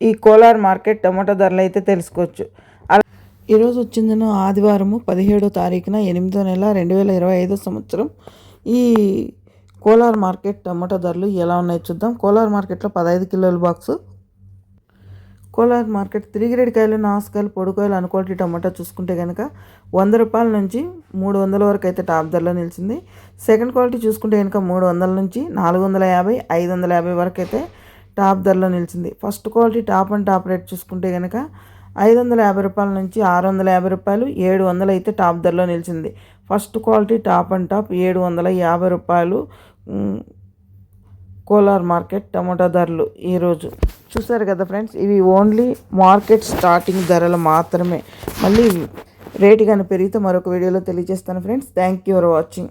ఈ Kolar market tomato ధరలు అయితే తెలుసుకోవచ్చు. అలా ఈరోజు వచ్చిందను ఆదివారము పదిహేడో తారీఖున ఎనిమిదో నెల రెండు వేల ఇరవై ఐదో సంవత్సరం. ఈ కోలార్ మార్కెట్ టమాటో ధరలు ఎలా ఉన్నాయో చూద్దాం. కోలార్ మార్కెట్లో పదహైదు కిలోల బాక్సు. కోలార్ మార్కెట్ తిరిగిరెడ్డికాయలు నాసుకాయలు పొడికాయలు అనుకోటి టమాటా చూసుకుంటే కనుక వంద రూపాయల నుంచి మూడు వందల వరకు అయితే టాప్ ధరలో నిలిచింది. సెకండ్ క్వాలిటీ చూసుకుంటే కనుక మూడు వందల నుంచి నాలుగు వందల యాభై ఐదు వందల యాభై వరకు అయితే టాప్ ధరలో నిలిచింది. First quality top and top rate చూసుకుంటే కనుక ఐదు వందల యాభై రూపాయల నుంచి ఆరు వందల యాభై రూపాయలు ఏడు వందలు అయితే టాప్ ధరలో నిలిచింది. First quality top and top ఏడు వందల యాభై రూపాయలు కోలార్ మార్కెట్ టమాటా ధరలు ఈరోజు చూసారు కదా ఫ్రెండ్స్ ఇవి ఓన్లీ మార్కెట్ స్టార్టింగ్ ధరలు మాత్రమే. మళ్ళీ రేటు కానీ పెరిగితే మరొక వీడియోలో తెలియజేస్తాను friends. Thank you for watching.